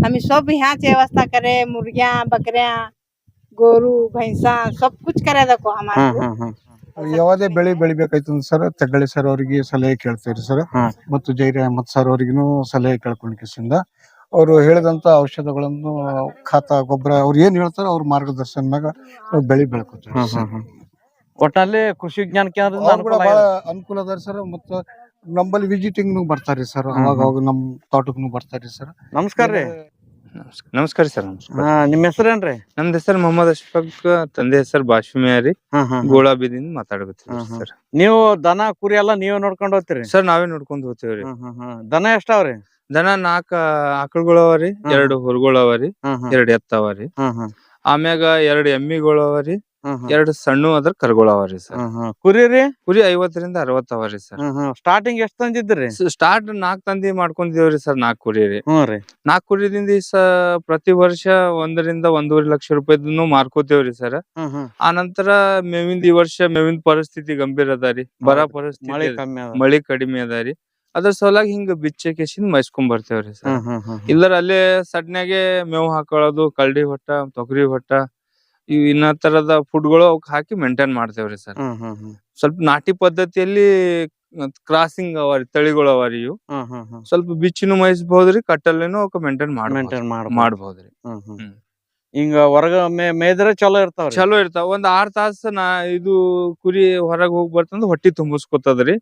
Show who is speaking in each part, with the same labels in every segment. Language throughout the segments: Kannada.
Speaker 1: हमें सब यहाँ से व्यवस्था करे मुर्गियाँ बकरियाँ गोरू भैंसा सब कुछ करे देखो हमारे
Speaker 2: ಹ್ಮ್
Speaker 1: को।
Speaker 2: ಹ್ಮ್ ಹ್ಮ್
Speaker 3: ಯಾವುದೇ ಬೆಳೆ ಬೆಳಿಬೇಕಾಯ್ತು ಸರ್ ತಗಳಿ ಸರ್ ಅವರಿಗೆ ಸಲಹೆ ಕೇಳ್ತೇವ್ರಿ ಸರ್
Speaker 2: ಹಾ.
Speaker 3: ಮತ್ತು ಜೈರ ಅಹಮದ್ ಸರ್ ಅವರಿಗೂ ಸಲಹೆ ಕೇಳ್ಕೊಂಡಿಸಿಂದ ಅವರು ಹೇಳಿದಂತ ಔಷಧಗಳನ್ನು ಖಾತ ಗೊಬ್ಬರ ಅವ್ರು ಏನ್ ಹೇಳ್ತಾರ ಅವ್ರ ಮಾರ್ಗದರ್ಶನದಾಗ ನಾವು ಬೆಳಿ ಬೆಳ್ಕೊತೀವಿ
Speaker 2: ಹ್ಮ್ ಹ್ಮ್ ಹ್ಮ್ ಒಟ್ನಲ್ಲಿ ಕೃಷಿ ವಿಜ್ಞಾನ ಕೇಂದ್ರದಿಂದ
Speaker 3: ಅವ್ರು ಕೂಡ
Speaker 2: ಅನುಕೂಲ
Speaker 3: ಬಹಳ
Speaker 2: ಆಗಿದೆ.
Speaker 3: ಅನುಕೂಲ ಅದಾರ ಸರ್ ಮತ್ತು ನಮ್ಮಲ್ಲಿ ವಿಸಿಟಿಂಗ್ ಬರ್ತಾರೆ ಸರ್ ಅವಾಗ. ಅವಾಗ ನಮ್ ತೋಟಕ್ಕೂ ಬರ್ತಾರಿ ಸರ್
Speaker 2: ನಮಸ್ಕಾರ ರೀ.
Speaker 4: ನಮಸ್ಕಾರ. ಸರ್ ನಮಸ್ಕಾರ.
Speaker 2: ಹಾ ನಿಮ್ ಹೆಸರೇನ್ರಿ
Speaker 4: ನಮ್ದು ಹೆಸರು ಮೊಹಮ್ಮದ್ ಅಶ್ಫಾಕ್ ತಂದೆ ಹೆಸರು ಬಾಷ್ಮಿಯಾರಿ
Speaker 2: ರೀ.
Speaker 4: ಗೋಳಾಬಿದಿಂದ ಮಾತಾಡಕತ್ತೀವಿ. ಸರ್.
Speaker 2: ನೀವು ದನ ಕುರಿ ಎಲ್ಲ ನೀವೇ ನೋಡ್ಕೊಂಡ್ ಹೋಗ್ತೀರಿ?
Speaker 4: ಸರ್ ನಾವೇ ನೋಡ್ಕೊಂಡ್
Speaker 2: ಹ್ಮ್. ದನ ಎಷ್ಟಾವ್ರಿ?
Speaker 4: ದನ ನಾಲ್ಕ ಆಕಳುಗಳು ಅವರಿ
Speaker 2: ಹ್ಮ್.
Speaker 4: ಎರಡು ಎತ್ತ
Speaker 2: ಹ್ಮ್
Speaker 4: ಆಮ್ಯಾಗ ಎರಡು ಎಮ್ಮಿಗಳು. ಎರಡ್ ಸಣ್ಣ ಅದ್ರ ಕರುಗಳು ಅವ್ರಿ ಸರ್.
Speaker 2: ಕುರಿ ರೀ?
Speaker 4: ಕುರಿ ಐವತ್ತರಿಂದ ಅರವತ್ ಅವರಿ ಸರ್.
Speaker 2: ಹ್ಮ್ ಹ್ಮ್. ಸ್ಟಾರ್ಟಿಂಗ್ ಎಷ್ಟ್ ತಂದಿದ್ರಿ
Speaker 4: ಸ್ಟಾರ್ಟ್ ನಾಕ್ ತಂದಿ ಮಾಡ್ಕೊಂಡಿದೇವ್ರಿ ಸರ್ ನಾಕ್ ಕುರಿ ರೀ.
Speaker 2: ನಾಕ್ ರೀ.
Speaker 4: ಕುರಿದಿಂದ ಪ್ರತಿ ವರ್ಷ ಒಂದರಿಂದ ಒಂದೂವರೆ ಲಕ್ಷ ರೂಪಾಯಿದನ್ನು ಮಾರ್ಕೋತೇವ್ರಿ ಸರ್.
Speaker 2: ಆನಂತರ ಹ್ಮ್.
Speaker 4: ಆ ನಂತರ ಮೇವಿಂದ ಈ ವರ್ಷ ಮೇವಿನ ಪರಿಸ್ಥಿತಿ ಗಂಭೀರ ಅದಾರಿ ಬರ ಪರಿಸ್ಥಿತಿ
Speaker 2: ಮಳೆ
Speaker 4: ಕಡಿಮೆ ಅದಾರಿ ಅದ್ರ ಸಲುವಾಗಿ ಹಿಂಗ ಬಿಚ್ಚೆ ಕೇಸಿಂದ ಮೈಸ್ಕೊಂಡ್ ಬರ್ತೇವ್ರಿ ಸರ್. ಇಲ್ಲರ ಅಲ್ಲೇ ಸಡ್ನ್ಯಾಗೆ ಮೇವು ಹಾಕೊಳ್ಳೋದು ಕಳ್ಳಿ ಹೊಟ್ಟ ತೊಗರಿ ಹೊಟ್ಟ ಇವ್ ಇನ್ನ ತರದ ಫುಡ್ಗಳು ಅವಕ್ ಹಾಕಿ ಮೇಂಟೈನ್ ಮಾಡ್ತೇವ್ರಿ ಸರ್
Speaker 2: ಹ್ಮ್ ಹ್ಮ್ ಹ್ಮ್.
Speaker 4: ಸ್ವಲ್ಪ ನಾಟಿ ಪದ್ಧತಿಯಲ್ಲಿ ಕ್ರಾಸಿಂಗ್ ಅವರಿ ತಳಿಗಳು ಅವರಿ ಇವು.
Speaker 2: ಹ್ಮ್ ಹ್ಮ್ ಹ್ಮ್.
Speaker 4: ಸ್ವಲ್ಪ ಬಿಚ್ಚಿನೂ ಮೇಯಿಸಬಹುದ್ರಿ ಕಟ್ಟಲ್ಲೇನು ಅವಕ್ ಮೇಂಟೈನ್ ಮಾಡ್
Speaker 2: ಮೇಂಟೈನ್ ಮಾಡ್ಬೋದು.
Speaker 4: ಮಾಡ್ಬೋದ್ರಿ.
Speaker 2: ಹ್ಮ್ ಹ್ಮ್.
Speaker 4: ಹ್ಮ್.
Speaker 2: ಹಿಂಗ ಹೊರಗ ಮೇ ಮೇಯ್ದ್ರೆ ಚಲೋ ಇರ್ತಾವ
Speaker 4: ಚಲೋ ಇರ್ತಾವ. ಒಂದ್ ಆರ್ ತಾಸ ನಾ ಇದು ಕುರಿ ಹೊರಗ್ ಹೋಗಿ ಬರ್ತಂದ್ರ ಹೊಟ್ಟಿ ತುಂಬಿಸ್ಕೊತದ್ರಿ.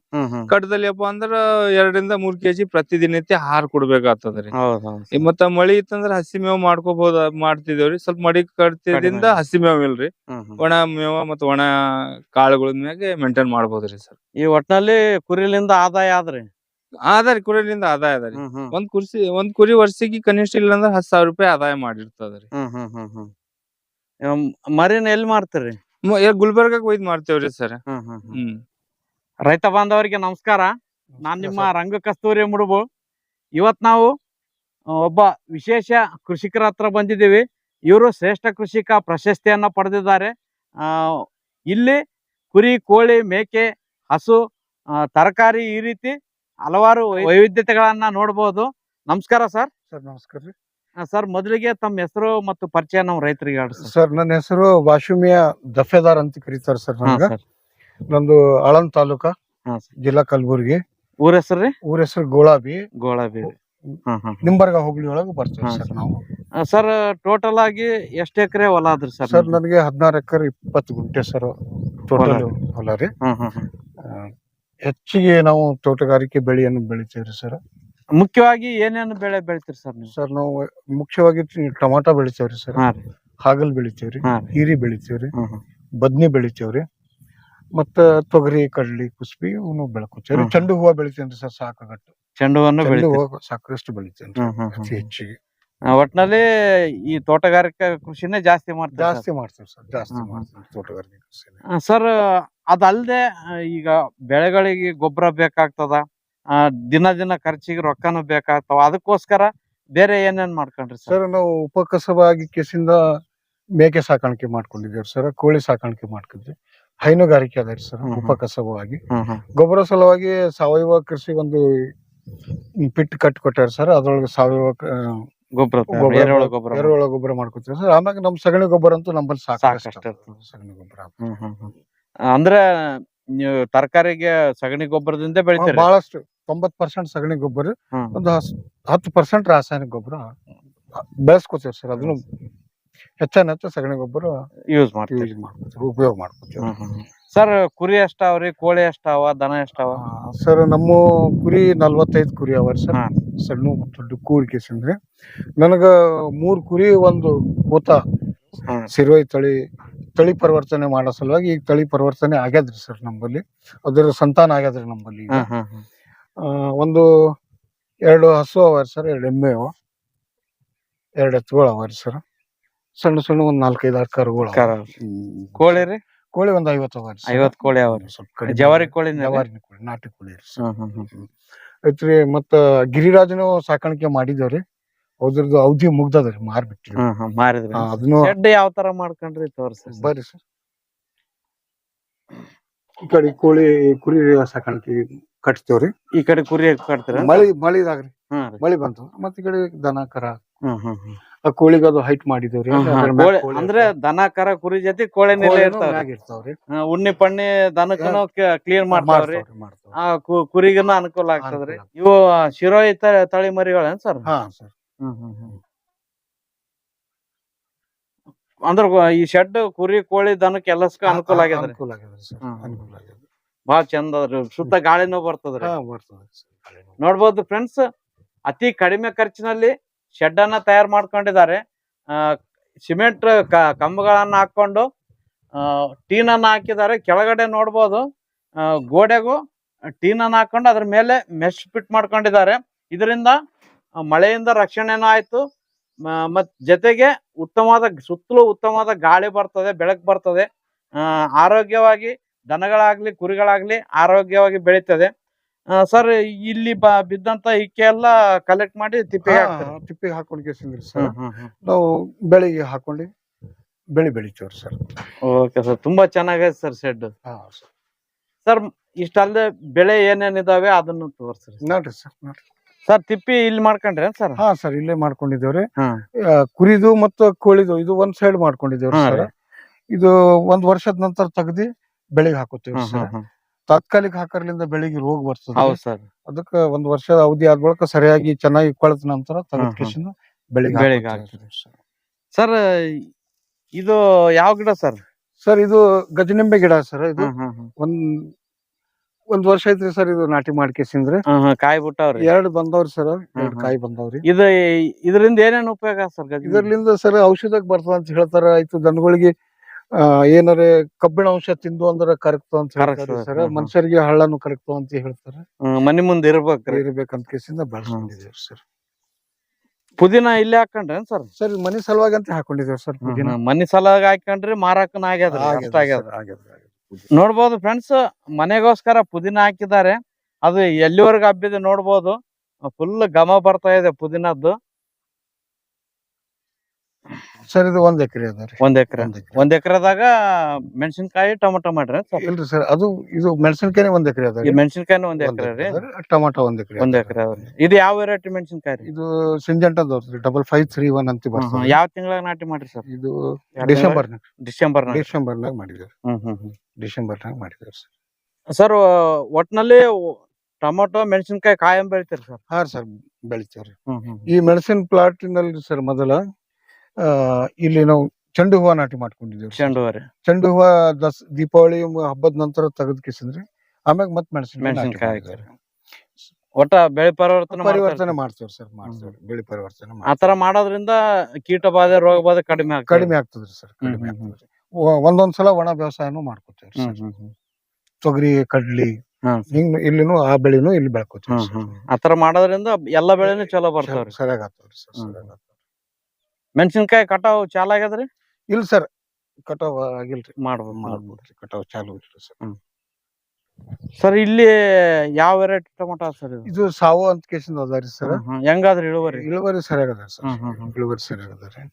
Speaker 2: ಕಟ್ಟದಲ್ಲಿ
Speaker 4: ಅಪ್ಪ ಅಂದ್ರ ಎರಡರಿಂದ ಮೂರ್ ಕೆಜಿ ಪ್ರತಿದಿನತೆ ಹಾರ್ ಕೊಡ್ಬೇಕಾಗ್ತದ್ರಿ. ಮತ್ತ ಮಳಿ ಇತ್ತಂದ್ರ ಹಸಿ ಮೇವ್ ಮಾಡ್ಕೋಬಹುದ ಮಾಡ್ತಿದೇವ್ರಿ ಸ್ವಲ್ಪ ಮಡಿ ಕಡ್ತಿದಿಂದ. ಹಸಿ ಮೇವ್ ಇಲ್ರಿ. ಒಣ ಮೇವ ಮತ್ತ ಒಣ ಕಾಳುಗಳ ಮ್ಯಾಗೆ ಮೇಂಟೈನ್ ಮಾಡ್ಬೋದ್ರಿ ಸರ್.
Speaker 2: ಈ ಒಟ್ನಲ್ಲಿ ಕುರಿಲಿಂದ ಆದಾಯ ಆದ್ರಿ.
Speaker 4: ಆದಾರಿ ಕುರಿಲಿಂದ ಆದಾಯ ಅದರಿ
Speaker 2: ಹ್ಮ್ ಹ್ಮ್.
Speaker 4: ಒಂದ್ ಕುರ್ಸಿ ಒಂದ್ ಕುರಿ ವರ್ಷಕ್ಕೆ ಕನಿಷ್ಠ ಇಲ್ಲ ಅಂದ್ರ ಹತ್ತ್ ಸಾವಿರ ರೂಪಾಯಿ ಆದಾಯ ಮಾಡಿರ್ತದ್ರಿ
Speaker 2: ಹ್ಮ್ ಹ್ಮ್ ಹ್ಮ್ ಹ್ಮ್. ಇವ್ ಮರಿನ ಎಲ್ಲಿ ಮಾಡ್ತಾರ್ರಿ
Speaker 4: ಮ- ಏ ಗುಲ್ಬರ್ಗಾಕ್ ಒಯ್ದ್ ಮಾಡ್ತೇವ್ರಿ ಸರ್.
Speaker 2: ಹ್ಮ್ ಹ್ಮ್ ಹ್ಮ್.
Speaker 4: ಹ್ಮ್.
Speaker 2: ರೈತ ಬಾಂಧವರಿಗೆ ನಮಸ್ಕಾರ. ನಾನ್ ನಿಮ್ಮ ರಂಗ ಕಸ್ತೂರಿ ಮುಡುಬು. ಇವತ್ ನಾವು ಆ, ಒಬ್ಬ ವಿಶೇಷ ಕೃಷಿಕರ ಹತ್ರ ಬಂದಿದ್ದೀವಿ. ಇವರು ಶ್ರೇಷ್ಠ ಕೃಷಿಕ ಪ್ರಶಸ್ತಿಯನ್ನ ಪಡೆದಿದ್ದಾರೆ. ಆ ಇಲ್ಲಿ ಕುರಿ ಕೋಳಿ ಮೇಕೆ ಹಸು ತರಕಾರಿ ಈ ರೀತಿ ಹಲವಾರು ವೈವಿಧ್ಯತೆಗಳನ್ನ ನೋಡಬಹುದು ನಮಸ್ಕಾರ ಸರ್.
Speaker 3: ಸರ್ ನಮಸ್ಕಾರ ರೀ.
Speaker 2: ಸರ್ ಮೊದಲಿಗೆ ತಮ್ಮ ಹೆಸರು ಮತ್ತು ಪರಿಚಯ ನಾವು ರೈತರಿಗೆ ಸರ್.
Speaker 3: ಸರ್ ನನ್ನ ಹೆಸರು ವಾಶುಮಿಯ ದಫೇದಾರ್ ಅಂತ ಕರೀತಾರೆ ಸರ್ ನನಗ ನಂದು ಆಳಂದ್ ತಾಲೂಕ
Speaker 2: ಹಾ ಸರ್.
Speaker 3: ಜಿಲ್ಲಾ ಕಲಬುರ್ಗಿ.
Speaker 2: ಊರ ಹೆಸರು ರೀ?
Speaker 3: ಊರ ಹೆಸರು ಗೋಳಾಬಿ.
Speaker 2: ಗೋಳಾಬಿ
Speaker 3: ನಿಂಬರ್ಗ ಹೋಬಳಿ ಒಳಗೆ ಬರ್ತೀವಿ
Speaker 2: ಹಾ,
Speaker 3: ಸರ್. ನಾವು.
Speaker 2: ಸರ್ ಟೋಟಲ್ ಆಗಿ ಎಷ್ಟು ಎಕರೆ ಹೊಲ ಅದ್ರಿ ಸರ್
Speaker 3: ಸರ್ ನನಗೆ ಹದಿನಾರು ಎಕರೆ ಇಪ್ಪತ್ತು ಗುಂಟೆ ಸರ್ ಟೋಟಲ್
Speaker 2: ಹೊಲ.
Speaker 3: ಹೊಲ ರೀ.
Speaker 2: ಹ್ಮ್ ಹ್ಮ್ ಹ್ಮ್.
Speaker 3: ಹೆಚ್ಚಿಗೆ ನಾವು ತೋಟಗಾರಿಕೆ ಬೆಳೆಯನ್ನು ಬೆಳಿತೇವ್ರಿ ಸರ್
Speaker 2: ಮುಖ್ಯವಾಗಿ ಏನೇನು ಬೆಳೆ ಬೆಳಿತೀರಿ ಸರ್ ನೀವು?
Speaker 3: ಸರ್ ನಾವು ಮುಖ್ಯವಾಗಿ ಟೊಮಾಟೊ ಬೆಳಿತೇವ್ರಿ ಸರ್
Speaker 2: ಹಾ ರೀ.
Speaker 3: ಹಾಗಲ್ ಬೆಳಿತೇವ್ರಿ
Speaker 2: ಹಾ
Speaker 3: ಹೀರಿ ಬೆಳಿತೇವ್ರಿ
Speaker 2: ಹ್ಮ್ ಹ್ಮ್.
Speaker 3: ಬದ್ನಿ ಬೆಳಿತೇವ್ರಿ ಮತ್ತ ತೊಗರಿ ಕಡ್ಲಿ ಕುಸ್ಬಿ ಅವನು ಬೆಳ್ಕೊತೇವ್ರಿ.
Speaker 2: ಹ್ಮ್.
Speaker 3: ಚೆಂಡು ಹೂವ ಬೆಳಿತೇನ್ರಿ ಸರ್ ಸಾಕಾಗಟ್ಟು.
Speaker 2: ಚೆಂಡು ಹೂವನ್ನು
Speaker 3: ಚೆಂಡು
Speaker 2: ಬೆಳಿತೀರಿ.
Speaker 3: ಹೂವ ಸಾಕಷ್ಟು ಬೆಳಿತೇನ್ರಿ.
Speaker 2: ಹ್ಮ್ ಹ್ಮ್ ಹ್ಮ್.
Speaker 3: ಅತಿ ಹೆಚ್ಚಿಗೆ.
Speaker 2: ಒಟ್ನಲ್ಲಿ ಈ ತೋಟಗಾರಿಕಾ ಕೃಷಿನೇ ಜಾಸ್ತಿ ಮಾಡ್ತಾರೆ
Speaker 3: ಜಾಸ್ತಿ ಮಾಡ್ತೀವಿ ಸರ್ ಜಾಸ್ತಿ
Speaker 2: ಹ್ಮ್.
Speaker 3: ತೋಟಗಾರಿಕೆ ಕೃಷಿ
Speaker 2: ಸರ್ ಅದಲ್ಲದೆ ಈಗ ಬೆಳೆಗಳಿಗೆ ಗೊಬ್ಬರ ಬೇಕಾಗ್ತದ ಆ, ದಿನ ದಿನ ಖರ್ಚಿಗೆ ರೊಕ್ಕನು ಬೇಕಾಗ್ತಾವ ಅದಕ್ಕೋಸ್ಕರ ಬೇರೆ ಏನೇನ್ ಮಾಡ್ಕೊಂಡ್ರಿ ಸರ್?
Speaker 3: ಸರ್ ನಾವು ಉಪಕಸವಾಗಿ ಕೇಸಿಂದ ಮೇಕೆ ಸಾಕಾಣಿಕೆ ಮಾಡ್ಕೊಂಡಿದ್ದೇವೆ ಸರ್ ಕೋಳಿ ಸಾಕಾಣಿಕೆ ಮಾಡ್ಕೊಂಡಿದ್ವಿ ಹೈನುಗಾರಿಕೆ ಅದ ಸರ್
Speaker 2: ಹ್ಮ್ ಹ್ಮ್.
Speaker 3: ಉಪಕಸವಾಗಿ
Speaker 2: ಹ್ಮ್ ಹ್ಮ್.
Speaker 3: ಗೊಬ್ಬರ ಸಲುವಾಗಿ ಸಾವಯವ ಕೃಷಿ ಒಂದು ಪಿಟ್ ಕಟ್ ಕೊಟ್ಟಾರ ಸರ್ ಅದ್ರೊಳಗೆ ಸಾವಯವ ಕ-
Speaker 2: ಗೊಬ್ಬರ ಎರೆಹುಳ ಗೊಬ್ಬರ
Speaker 3: ಎರೆಹುಳ ಗೊಬ್ಬರ ಮಾಡ್ಕೊತೀವಿ ಸರ್ ಆಮ್ಯಾಗ ನಮ್ ಸಗಣಿ ಗೊಬ್ಬರ ಅಂತೂ ನಮ್ಮಲ್ಲಿ ಸಾಕಷ್ಟು
Speaker 2: ಸಾಕಷ್ಟು ಇರ್ತದೆ.
Speaker 3: ಸಗಣಿ ಗೊಬ್ಬರ
Speaker 2: ಹ್ಮ್ ಹ್ಮ್ ಹ್ಮ್. ಅಂದ್ರೆ ನೀವು ತರಕಾರಿಗೆ ಸಗಣಿ ಗೊಬ್ಬರದಿಂದ ಬೆಳಿತೀರಿ?
Speaker 3: ಬಹಳಷ್ಟು ತೊಂಬತ್ ಪರ್ಸೆಂಟ್ ಸಗಣಿ ಗೊಬ್ಬರ
Speaker 2: ಹ್ಮ್.
Speaker 3: ಒಂದು ಹತ್ತು ಪರ್ಸೆಂಟ್ ರಾಸಾಯನಿಕ ಗೊಬ್ಬರ ಬೆಳೆಸ್ಕೊತೀವಿ ಸರ್. ಅದನ್ನು ಹೆಚ್ಚಾನ ಹೆಚ್ಚು ಸಗಣಿ ಗೊಬ್ಬರ
Speaker 2: ಯೂಸ್ ಮಾಡ್ತೀವಿ
Speaker 3: ಯೂಸ್ ಮಾಡ್ಕೊತೀವಿ ಉಪಯೋಗ ಮಾಡ್ಕೊತೀವಿ.
Speaker 2: ಸರ್ ಕುರಿ ಎಷ್ಟಾವ್ರಿ ಕೋಳಿ ಎಷ್ಟಾವ ದನ ಎಷ್ಟಾವ
Speaker 3: ಸರ್ ನಮ್ಮ ಕುರಿ ನಲ್ವತ್ತೈದು ಕುರಿ ಅವ ಸರ್.
Speaker 2: ಹಾ.
Speaker 3: ಸಣ್ಣ ದೊಡ್ಡ ಕೂರಿಕೆ ಅಂದ್ರೆ ನನಗ ಮೂರು ಕುರಿ ಒಂದು
Speaker 2: ಹೋತ
Speaker 3: ಸಿರ್ವೈ ತಳಿ ತಳಿ ಪರಿವರ್ತನೆ ಮಾಡೋ ಸಲುವಾಗಿ ಈಗ ತಳಿ ಪರಿವರ್ತನೆ ಆಗ್ಯಾದ್ರಿ ಸರ್ ನಮ್ಮಲ್ಲಿ ಅದರ ಸಂತಾನ ಆಗ್ಯಾದ್ರಿ ನಮ್ಮಲ್ಲಿ ಈಗ. ಆ, ಒಂದು ಎರಡು ಹಸು ಅವ ಸರ್ ಎರಡು ಎಮ್ಮೆ ಅವ ಎರಡು ಎತ್ತುಗಳು ಅವ ಸರ್ ಸಣ್ಣ ಸಣ್ಣ ಒಂದ್ ನಾಲ್ಕೈದು ಆರು ಕರುಗಳು ಅವ.
Speaker 2: ಕರ.
Speaker 3: ಹ್ಮ್.
Speaker 2: ಕೋಳಿ ರೀ
Speaker 3: ಕೋಳಿ ಒಂದ್ ಐವತ್ತು ಅವ ಸರ್.
Speaker 2: ಐವತ್ ಕೋಳಿ ಅವ್ರಿ
Speaker 3: ಸ್ವಲ್ಪ ಕಡಿಮೆ.
Speaker 2: ಜವಾರಿ ಕೋಳಿ
Speaker 3: ಜವಾರಿ ಕೋಳಿ ನಾಟಿ ಕೋಳಿ ರೀ ಸರ್.
Speaker 2: ಹ್ಮ್ ಹ್ಮ್ ಹ್ಮ್.
Speaker 3: ಐತ್ರಿ ಮತ್ತ ಗಿರಿರಾಜನು ಸಾಕಾಣಿಕೆ ಮಾಡಿದೇವ್ರಿ. ಅದ್ರದ್ದು ಅವಧಿ ಮುಗ್ದದ್ರಿ
Speaker 2: ಮಾರ್ಬಿಟ್ಟು ಮಾರಿದ್ರಿ.
Speaker 3: ಆ, ಅದನ್ನು
Speaker 2: ಶೆಡ್ ಯಾವ ತರ ಮಾಡ್ಕೊಂಡ್ರಿ ತೋರ್ಸಿ
Speaker 3: ಬರ್ರಿ ಸರ್. ಈ ಕಡೆ ಕೋಳಿ ಕುರಿ ಸಾಕಾಣಿಕೆ ಕಟ್ತೇವ್ರಿ
Speaker 2: ಈ ಕಡೆ ಕುರಿ ಕಟ್ತೀರ?
Speaker 3: ಮಳಿ ಮಳಿದಾಗ್ರಿ
Speaker 2: ರೀ.
Speaker 3: ಮಳಿ ಬಂತು. ಮತ್ತ ಈ ಕಡೆ ದನ ಕರ.
Speaker 2: ಹ್ಮ್ ಹ್ಮ್ ಹ್ಮ್.
Speaker 3: ಆ ಕೋಳಿಗೆ ಅದು ಹೈಟ್ ಮಾಡಿದೇವ್ರಿ. ಅದ್ರ
Speaker 2: ಕೋಳಿ ದನ ಕರ ಕುರಿ ಜೊತೆ
Speaker 3: ಕೋಳಿ
Speaker 2: ಇರ್ತಾವ್ರಿ.
Speaker 3: ಮ್ಯಾಗ್ ಇರ್ತಾವ್ರಿ.
Speaker 2: ಹಾ, ಉಣ್ಣಿ ಪಣ್ಣಿ ದನಕ್ಕನು ಕ್ಲೀನ್ ಮಾಡ್ತಾವ್ರಿ.
Speaker 3: ಮಾಡ್ತಾವ್ರಿ ಮಾಡ್ತಾವ್ರಿ.
Speaker 2: ಆ ಕು- ಕುರಿಗನು ಅನುಕೂಲ ಆಗ್ತದ್ರಿ.
Speaker 3: ಅನುಕೂಲ.
Speaker 2: ಇವು ಶಿರೋಯಿ ತ- ತಳಿ ಮರಿಗಳೇನ್ ಸರ್?
Speaker 3: ಹಾ.
Speaker 2: ಅಂದ್ರ ಗೊ- ಈ ಶೆಡ್ ಕುರಿ ಕೋಳಿ ದನಕ್ಕೆ ಎಲ್ಲಸ್ಕ ಅನುಕೂಲ ಆಗ್ಯದ್ರಿ.
Speaker 3: ಅನುಕೂಲ ಆಗ್ಯದ್ರಿ ಸರ್.
Speaker 2: ಹ್ಮ್.
Speaker 3: ಅನುಕೂಲ ಆಗ್ಯದ
Speaker 2: ಬಾಳ ಚಂದ ಅದ್ರಿ. ಶುದ್ಧ ಗಾಳಿನೂ ಬರ್ತದ್ರಿ.
Speaker 3: ಹಾ ಬರ್ತದೆ ಸರ್.
Speaker 2: ನೋಡ್ಬೋದು ಫ್ರೆಂಡ್ಸ್ ಅತಿ ಕಡಿಮೆ ಖರ್ಚಿನಲ್ಲಿ ಶೆಡ್ ಅನ್ನ ತಯಾರು ಮಾಡ್ಕೊಂಡಿದ್ದಾರೆ. ಸಿಮೆಂಟ್ ಕಂಬಗಳನ್ನ ಹಾಕೊಂಡು ಟೀನ್ ಅನ್ನ ಹಾಕಿದ್ದಾರೆ. ಕೆಳಗಡೆ ನೋಡ್ಬೋದು ಗೋಡೆಗೂ ಟೀನ್ ಅನ್ನ ಹಾಕೊಂಡು ಅದ್ರ ಮೇಲೆ ಮೆಶ್ ಫಿಟ್ ಮಾಡ್ಕೊಂಡಿದ್ದಾರೆ. ಇದರಿಂದ ಮಳೆಯಿಂದ ರಕ್ಷಣೆನೂ ಆಯ್ತು. ಮತ್ ಜೊತೆಗೆ ಉತ್ತಮವಾದ, ಸುತ್ತಲೂ ಉತ್ತಮವಾದ ಗಾಳಿ ಬರ್ತದೆ, ಬೆಳಕು ಬರ್ತದೆ. ಆರೋಗ್ಯವಾಗಿ, ದನಗಳಾಗ್ಲಿ, ಕುರಿಗಳಾಗ್ಲಿ ಆರೋಗ್ಯವಾಗಿ ಬೆಳೀತದೆ. ಸರ್ ಇಲ್ಲಿ ಬಿದ್ದಂತ ಇಕ್ಕೆ ಎಲ್ಲ ಕಲೆಕ್ಟ್ ಮಾಡಿ ತಿಪ್ಪಿಗೆ ಹಾಕ್ತಾರೆ.
Speaker 3: ತಿಪ್ಪಿಗೆ ಹಾಕೊಂಡು ಕೇಸಿಂದ್ರಿ ಸರ್. ನಾವು ಬೆಳಿಗ್ಗೆ ಹಾಕೊಂಡು ಬೆಳಿ ಬೆಳಿತೀವ್ರಿ ಸರ್.
Speaker 2: ಓಕೆ ಸರ್ ತುಂಬಾ ಚೆನ್ನಾಗೈತೆ ಸರ್ ಶೆಡ್
Speaker 3: ಸರ್.
Speaker 2: ಇಷ್ಟಲ್ಲದೆ ಬೆಳೆ ಏನೇನಿದಾವೆ ಅದನ್ನು ತೋರ್ಸ್ರಿ
Speaker 3: ನೋಡ್ರಿ ಸರ್ ನೋಡ್ರಿ.
Speaker 2: ಸರ್ ತಿಪ್ಪಿ ಇಲ್ಲಿ ಮಾಡ್ಕೊಂಡ್ರಿ ಸರ್?
Speaker 3: ಹಾ ಸರ್ ಇಲ್ಲೇ ಮಾಡ್ಕೊಂಡಿದ್ದೇವ್ರಿ. ಕುರಿದು ಮತ್ತು ಕೋಳಿದು ಇದು ಒಂದ್ ಸೈಡ್ ಮಾಡ್ಕೊಂಡಿದ್ದೇವ್ರಿ ಸರ್. ಇದು ಒಂದ್ ವರ್ಷದ ನಂತರ ತೆಗ್ದಿ ಬೆಳಿಗ್ ಹಾಕೋತೀವಿ ಸರ್. ತಾತ್ಕಾಲಿಕ ಹಾಕರ್ಲಿಂದ ಬೆಳಿಗ್ಗೆ ರೋಗ ಬರ್ತದೆ
Speaker 2: ಹೌದು ಸರ್.
Speaker 3: ಅದಕ್ಕ ಒಂದ್ ವರ್ಷದ ಅವಧಿ ಆದ ಬಳಿಕ ಸರಿಯಾಗಿ ಚೆನ್ನಾಗಿ ಕೊಳತ ನಂತರ ಬೆಳಿಗ್ಗೆ
Speaker 2: ಬೆಳಿಗ್ಗೆ
Speaker 3: ಸರ್.
Speaker 2: ಇದು ಯಾವ ಗಿಡ ಸರ್?
Speaker 3: ಸರ್ ಇದು ಗಜನಿಂಬೆ ಗಿಡ ಸರ್ ಇದು. ಒಂದ್ ಒಂದ್ ವರ್ಷ ಐತ್ರಿ ಸರ್ ಇದು ನಾಟಿ ಮಾಡ್ಕೇಸಿಂದ್ರೆ.
Speaker 2: ಕಾಯಿ ಬಿಟ್ಟವ್ರಿ.
Speaker 3: ಎರಡ್ ಬಂದವ್ರಿ ಸರ್ ಎರಡ್. ಕಾಯಿ ಬಂದವ್ರಿ.
Speaker 2: ಇದು ಇದರಿಂದ ಏನೇನ್ ಉಪಯೋಗ ಸರ್ ಇದರಿಂದ
Speaker 3: ಇದರ್ಲಿಂದ ಸರ್ ಔಷಧಕ್ ಬರ್ತದ ಅಂತ ಹೇಳ್ತಾರ ಆಯ್ತು ದನಗಳಿಗೆ ಆ ಏನಾರ ಕಬ್ಬಿಣ ಅಂಶ ತಿಂದು ಅಂದ್ರ ಕರಗ್ತಾವ ಅಂತ ಹೇಳ್ತಾರೆ ಸರ್.
Speaker 2: ಹ್ಮ್, ಹ್ಮ್.
Speaker 3: ಮನುಷ್ಯರಿಗೆ ಹಳ್ಳನು ಕರಗ್ತಾವ ಅಂತ ಹೇಳ್ತಾರೆ.
Speaker 2: ಮನಿ ಮುಂದೆ ಇರ್ಬೇಕ್ರಿ
Speaker 3: ಇರ್ಬೇಕಂತ ಕೇಸಿಂದ ಬೆಳೆಸ್ಕೊಂಡಿದ್ದೇವೆ ಸರ್.
Speaker 2: ಪುದೀನ ಇಲ್ಲೇ ಹಾಕೊಂಡ್ರೇನ್ ಸರ್?
Speaker 3: ಸರ್ ಇದು ಮನಿ ಸಲುವಾಗಿ ಅಂತ ಹಾಕೊಂಡಿದೇವ್ ಸರ್ ಪುದೀನ.
Speaker 2: ಮನಿ ಸಲುವಾಗಿ ಹಾಕೊಂಡ್ರಿ ಮಾರಾಕನ ಆಗ್ಯದ್ರಿ
Speaker 3: ಆಗ್ಯದ
Speaker 2: ಅಷ್ಟ ಆಗ್ಯದ
Speaker 3: ಸರ್, ಆಗ್ಯದ, ಆಗ್ಯದ.
Speaker 2: ನೋಡ್ಬೋದು ಫ್ರೆಂಡ್ಸ್ ಮನೆಗೋಸ್ಕರ ಪುದೀನ ಹಾಕಿದ್ದಾರೆ. ಅದು ಎಲ್ಲಿವರೆಗೂ ಹಬ್ಬಿದೆ ನೋಡ್ಬೋದು. ಫುಲ್ ಘಮ ಬರ್ತಾ ಇದೆ ಪುದೀನದ್ದು.
Speaker 3: ಸರ್ ಇದು ಒಂದ್ ಎಕರೆ ಅದ ರೀ.
Speaker 2: ಒಂದ್ ಎಕರೆ.
Speaker 3: ಒಂದ್ ಎಕರೆ.
Speaker 2: ಒಂದ್ ಎಕರೆದಾಗ ಮೆಣಸಿನಕಾಯಿ ಟೊಮೊಟೊ ಮಾಡ್ರಿ ಸರ್.
Speaker 3: ಇಲ್ರಿ ಸರ್ ಅದು ಇದು ಮೆಣಸಿನಕಾಯಿ ಒಂದ್ ಎಕರೆ ಅದ
Speaker 2: ಈ
Speaker 3: ರೀ.
Speaker 2: ಮೆಣಸಿನ್ಕಾಯಿನೂ ಒಂದ್
Speaker 3: ಒಂದ್
Speaker 2: ಎಕರೆ ರೀ.
Speaker 3: ಎಕರೆ ಅದ ರೀ. ಟಮಾಟೋ ಒಂದ್ ಎಕರೆ
Speaker 2: ಒಂದ್ ಎಕರೆ ಇದು ಯಾವ ವೆರೈಟಿ ಮೆಣಸಿನಕಾಯಿ ರೀ?
Speaker 3: ಇದು ಸಿಂಜಂಟದವ್ರಿ ಡಬಲ್ ಫೈವ್ ತ್ರೀ ಒನ್ ಅಂತ ಬರ್ತದೆ
Speaker 2: ಯಾವ ತಿಂಗಳಾಗ ನಾಟಿ ಮಾಡ್ರಿ ಸರ್?
Speaker 3: ಇದು ಡಿಸೆಂಬರ್
Speaker 2: ಡಿಸೆಂಬರ್
Speaker 3: ಡಿಸೆಂಬರ್ ನಾಗ ಮಾಡಿದ್ರು
Speaker 2: ಹ್ಮ್ ಹ್ಮ್ ಹ್ಮ್.
Speaker 3: ಡಿಸೆಂಬರ್ ನಾಗ ಮಾಡಿದ್ರು ಸರ್.
Speaker 2: ಸರ್ ಒಟ್ನಲ್ಲಿ ಟೊಮೊಟೊ ಮೆಣಸಿನಕಾಯಿ ಕಾಯಂ ಬೆಳಿತೀರಿ ಸರ್?
Speaker 3: ಹಾ ಸರ್ ಬೆಳಿತೇವ್ರಿ
Speaker 2: ಹ್ಮ್ ಹ್ಮ್
Speaker 3: ಈ ಮೆಣಸಿನ ಪ್ಲಾಟ್ನಲ್ಲಿ ಸರ್ ಮೊದಲ ಆ, ಇಲ್ಲಿ ನಾವು ಚೆಂಡು ಹೂವ ನಾಟಿ ಮಾಡ್ಕೊಂಡಿದ್ದೇವೆ
Speaker 2: ಚೆಂಡು ಹೂವ ರೀ
Speaker 3: ಚೆಂಡು ಹೂವ ದಸ್ ದೀಪಾವಳಿ ಹಬ್ಬದ ನಂತರ ತೆಗೆದ್ ಕಿಸಂದ್ರಿ ಆಮ್ಯಾಗ ಮತ್ ಮೆಣಸಿನ
Speaker 2: ಮೆಣಸಿನಕಾಯಿ ಒಟ್ಟ ಬೆಳೆ ಪರಿವರ್ತನೆ
Speaker 3: ಪರಿವರ್ತನೆ. ಮಾಡ್ತೇವ್ರಿ ಸರ್ ಮಾಡ್ತೇವೆ ಬೆಳೆ ಪರಿವರ್ತನೆ
Speaker 2: ಆ
Speaker 3: ಮಾಡ್ತೇವ್ರಿ.
Speaker 2: ತರ ಮಾಡೋದ್ರಿಂದ ಕೀಟ ಬಾಧೆ ರೋಗ ಬಾಧೆ ಕಡಿಮೆ ಆಗ್ತದೆ
Speaker 3: ಕಡಿಮೆ ಆಗ್ತದ್ರಿ ಸರ್ ಕಡಿಮೆ
Speaker 2: ಹ್ಮ್, ಹ್ಮ್.
Speaker 3: ಆಗ್ತದ್ರಿ ಒ- ಒಂದೊಂದ್ ಸಲ ಒಣ ವ್ಯವಸಾಯನೂ ಮಾಡ್ಕೋತೇವ್ರಿ
Speaker 2: ಹ್ಮ್
Speaker 3: ಸರ್
Speaker 2: ಹ್ಮ್ ಹ್ಮ್
Speaker 3: ತೊಗರಿ ಕಡ್ಲಿ
Speaker 2: ಹ್ಮ್.
Speaker 3: ಹಿಂಗ್ ಇಲ್ಲಿನೂ ಆ ಬೆಳೆನೂ ಇಲ್ಲಿ
Speaker 2: ಹ್ಮ್. ಹ್ಮ್ ಆತರ ಮಾಡೋದ್ರಿಂದ ಎಲ್ಲಾ ಬೆಳೆನೂ ಚಲೋ ಬರ್ತಾವ್ರಿ
Speaker 3: ಸರಿಯಾಗಿ ಆಗ್ತಾವ್ರಿ ಸರ್
Speaker 2: ಹ್ಮ್.
Speaker 3: ಸರಿಯಾಗಿ ಆಗ್ತಾವ್ರಿ.
Speaker 2: ಮೆಣಸಿನ್ಕಾಯಿ ಕಟಾವ್ ಚಾಲ ಆಗ್ಯದ್ರಿ?
Speaker 3: ಇಲ್ಲ ಸರ್ ಕಟಾವ್ ಆಗಿಲ್ರಿ
Speaker 2: ಮಾಡ್ಬೋದು ಮಾಡ್ಬೋದು
Speaker 3: ಮಾಡ್ಬೋದ್ರಿ ಕಟಾವ್ ಚಾಲು ಇಲ್ರಿ ಸರ್.
Speaker 2: ಸರ್ ಇಲ್ಲಿ ಯಾವ ವೆರೈಟಿ ಟೊಮೊಟೊ ಸರ್ ಇದು?
Speaker 3: ಇದು ಸಾವು ಅಂತ ಕೇಸಿಂದ ಅದಾರಿ ಸರ್.
Speaker 2: ಹ್ಮ್, ಹ್ಮ್. ಹೆಂಗಾದ್ರಿ ಇಳುವರಿ?
Speaker 3: ಇಳುವರಿ ಸರಿಯಾಗದ ಸರ್.
Speaker 2: ಹ್ಮ್, ಹ್ಮ್, ಹ್ಮ್.
Speaker 3: ಇಳುವರಿ ಸರಿಯಾಗದ ರೀ.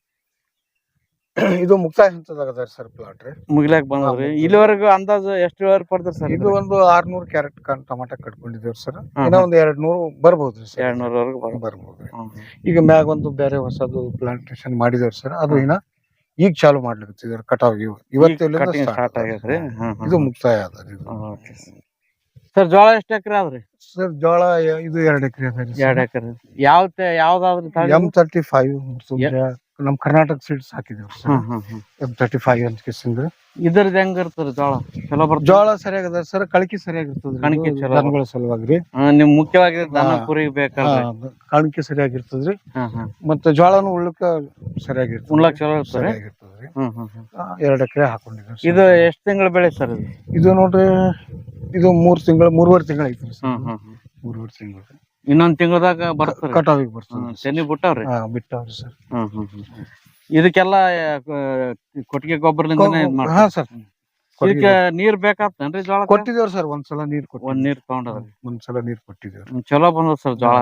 Speaker 3: ಇದು ಮುಕ್ತಾಯ ಹಂತದಾಗ ಸರ್ ಪ್ಲಾಟ್ ರೀ.
Speaker 2: ಮುಗಿಲಾಕ್
Speaker 3: ಬಂದ್ರಿ
Speaker 2: ಇಲ್ಲಿವರೆಗೂ ಅಂದಾಜು ಎಷ್ಟು ಇಳುವರಿ ಪಡ್ದ್ರಿ ಸರ್
Speaker 3: ಇದು ಒಂದು ಆರ್ನೂರ್ ಕ್ಯಾರೆಟ್ ಕಾನ್ ಟಮಾಟ ಕಟ್ಕೊಂಡಿದ್ದೇವ್ರಿ ಸರ್. ಇನ್ನ ಒಂದ್ ಎರಡ್ ನೂರು ಬರ್ಬೋದ್ರಿ ಸರ್.
Speaker 2: ಎರಡ್ ನೂರವರೆಗೂ
Speaker 3: ಬರ್ಬೋದ್ರಿ. ಈಗ ಮ್ಯಾಗ ಒಂದು ಬೇರೆ ಹೊಸದು ಪ್ಲಾಂಟೇಶನ್ ಮಾಡಿದೇವ್ರಿ ಸರ್. ಅದು ಇನ್ನ ಈಗ ಚಾಲು ಮಾಡ್ಲಿಕ್ಕೆ ಕಟಾವ್ ಇವ್ ಇವತ್ತಿಂದ
Speaker 2: ಕಟಿಂಗ್
Speaker 3: start
Speaker 2: ಸ್ಟಾರ್ಟ್. ಆಗ್ಯದ್ರಿ
Speaker 3: ಇದು ಮುಕ್ತಾಯ ಅದ
Speaker 2: ಸರ್. ಜೋಳ ಎಷ್ಟು ಎಕರೆ ಆದ್ರಿ
Speaker 3: ಸರ್ ಜೋಳ ಇದು ಎರಡು ಎಕರೆ
Speaker 2: ಎರಡ್ ಎಕರೆ. ಯಾವ ಯಾವ್ದಾದ್ರಿ?
Speaker 3: ಎಂ ತರ್ಟಿ ಫೈವ್ ನಮ್ ಕರ್ನಾಟಕ ಸೀಡ್ಸ್ ಹಾಕಿದೇವ್ರಿ ಸರ್. ತರ್ಟಿ ಫೈವ್ ಅಂತ ಕಿಸಿಂದ
Speaker 2: ಇದ್ರದ್ದು ಹೆಂಗ್ ಇರ್ತದ ಜೋಳ? ಚಲೋ ಬರ್ತದ.
Speaker 3: ಜೋಳ ಸರಿಯಾಗದ ಸರ್ ಕಳಕಿ ಸರಿಯಾಗಿರ್ತದ
Speaker 2: ಕಣಕಿ ಚಲೋ.
Speaker 3: ದನಗಳ ಸಲುವಾಗಿ.
Speaker 2: ನಿಮ್ ಮುಖ್ಯವಾಗಿ ದನ. ಕುರಿ ಬೇಕಲ್ಲ
Speaker 3: ಕಣಕಿ ಸರಿಯಾಗಿರ್ತದ್ರಿ ಮತ್ತೆ ಜೋಳನು ಉಳ್ಳಕ ಸರಿಯಾಗಿರ್ತದೆ
Speaker 2: ಉಳ್ಳಕ್ ಚಲೋ
Speaker 3: ಸರಿಯಾಗಿರ್ತದ್ರಿ ಎರಡು ಎಕರೆ ಹಾಕೊಂಡಿದ್ದೇವೆ ಸರ್.
Speaker 2: ಇದು ಎಷ್ಟ್ ತಿಂಗಳ ಬೆಳೆ ಸರ್ ಇದು?
Speaker 3: ಇದು ನೋಡ್ರಿ ಇದು ಮೂರ್ ತಿಂಗಳ ಮೂರುವರೆ ತಿಂಗಳ ಐತ್ರಿ ಸರ್. ಮೂರುವರೆ ತಿಂಗಳು.
Speaker 2: ಇನ್ನೊಂದ್ ತಿಂಗಳದಾಗ ಬರ್ತಾರೆ.
Speaker 3: ಕಟಾವಿಗೆ ಬರ್ತದೆ
Speaker 2: ತೆನಿ ಬಿಟ್ಟಾವ್ರಿ.
Speaker 3: ಹಾ ಬಿಟ್ಟವ್ರಿ ಸರ್.
Speaker 2: ಹ್ಮ್ ಹ್ಮ್ ಹ್ಮ್. ಇದಕ್ಕೆಲ್ಲ ಕೊಟ್ಟಿಗೆ ಗೊಬ್ಬರದಿಂದನೇ ಇದ್
Speaker 3: ಹಾ
Speaker 2: ಮಾಡ್ತಾರೆ
Speaker 3: ಸರ್
Speaker 2: ಇದಕ್ಕೆ ನೀರ್ ಬೇಕಾಗ್ತೇನ್ರಿ ಜೋಳ?
Speaker 3: ಕೊಟ್ಟಿದೇವ್ರಿ ಸರ್ ಒಂದ್ಸಲ ನೀರ್
Speaker 2: ಒಂದ್ ನೀರ್ ತಗೊಂಡದ್ರಿ.
Speaker 3: ಒಂದ್ಸಲ ನೀರ್ ಕೊಟ್ಟಿದೇವ್ರಿ
Speaker 2: ಹ್ಮ್, ಚಲೋ ಬಂದದ ಸರ್ ಜೋಳ.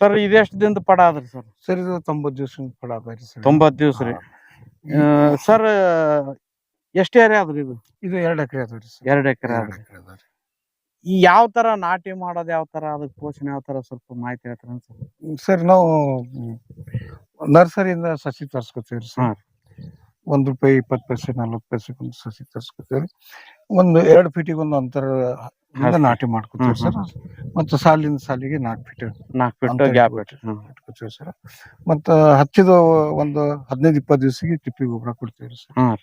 Speaker 2: ಸರ್ ಇದೆಷ್ಟ್ ದಿನದ ಪಡ ಆದ್ರಿ ಸರ್?
Speaker 3: ಸರ್ ಇದು ತೊಂಬತ್ ದಿವಸ ಫಲ ಆದ್ರಿ ಸರ್.
Speaker 2: ತೊಂಬತ್ ದಿವಸ ರೀ ಸರ್ ಎಷ್ಟ್ ಏರಿಯಾ ಆದ್ರಿ ಇದು?
Speaker 3: ಇದು ಎರಡ್ ಎಕರೆ ಅದಾವ್ರಿ ಸರ್.
Speaker 2: ಎರಡ್ ಎಕರೆ
Speaker 3: ಎರಡ್ ಎಕರೆ ಅದಾವ್ರಿ
Speaker 2: ಈ ಯಾವ ತರ ನಾಟಿ ಮಾಡೋದು ಯಾವ ತರ ಅದಕ್ಕೆ ಪೋಷಣೆ ಯಾವ ತರ ಸ್ವಲ್ಪ ಮಾಹಿತಿ ಹೇಳ್ತಾರೆ ಸರ್
Speaker 3: ಸರ್ ನಾವು ನರ್ಸರಿಯಿಂದ ಸಸಿ ತರ್ಸ್ಕೊತೀವಿ. ಸರ್. ಒಂದು ರೂಪಾಯಿ ಇಪ್ಪತ್ತು ಪೈಸೆ ನಲ್ವತ್ತು ಪೈಸೆ ಒಂದು ಸಸಿ ತರ್ಸ್ಕೊತೀವಿ ಒಂದು ಎರಡು ಫೀಟಿಗೆ ಒಂದು ಅಂತರ ನಾಟಿ ಮಾಡ್ಕೊತೀವಿ ಸರ್. ಮತ್ತು ಸಾಲಿನ ಸಾಲಿಗೆ ನಾಲ್ಕು ಫೀಟ್
Speaker 2: ನಾಲ್ಕು
Speaker 3: ಫೀಟ್
Speaker 2: ಗ್ಯಾಪ್
Speaker 3: ಇಟ್ಕೊತೀವಿ ಸರ್. ಮತ್ತು ಹಚ್ಚಿದ ಒಂದು ಹದಿನೈದು ಇಪ್ಪತ್ತು ದಿವಸಕ್ಕೆ ತಿಪ್ಪಿ ಗೊಬ್ಬರ ಕೊಡ್ತೀವಿ ಸರ್.